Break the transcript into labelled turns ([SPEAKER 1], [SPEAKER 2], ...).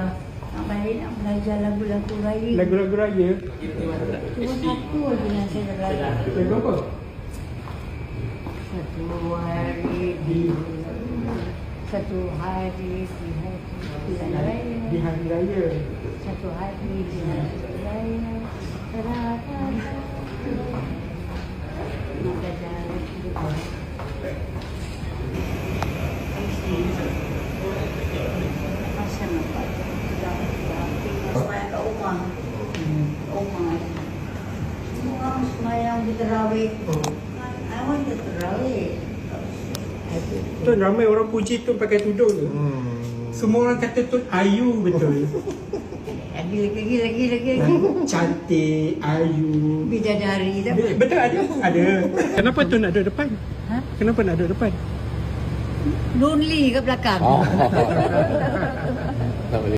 [SPEAKER 1] dah nak balik nak belajar lagu-lagu raya.
[SPEAKER 2] Lagu-lagu raya.
[SPEAKER 1] Cuma satu je yang saya dah belajar.
[SPEAKER 2] Lagu apa?
[SPEAKER 1] Satu hari di satu hari di hari raya.
[SPEAKER 2] Di hari raya.
[SPEAKER 1] Satu hari di hari raya. Terasa. Nak belajar lagu. Pasal nampak. Semayang kat rumah. Rumah. Semua orang semayang di terawih.
[SPEAKER 2] Oh.
[SPEAKER 1] I want to terawih.
[SPEAKER 2] Tun ramai orang puji Tun pakai tudung tu.
[SPEAKER 3] Hmm.
[SPEAKER 2] Semua orang kata Tun ayu betul.
[SPEAKER 1] Lagi, lagi, lagi, lagi, lagi.
[SPEAKER 2] Cantik, ayu.
[SPEAKER 1] Bidadari tak apa.
[SPEAKER 2] Betul ada? Ada. Kenapa Tun nak duduk depan?
[SPEAKER 1] Ha?
[SPEAKER 2] Kenapa nak duduk depan?
[SPEAKER 1] Lonely kat belakang.
[SPEAKER 3] Oh.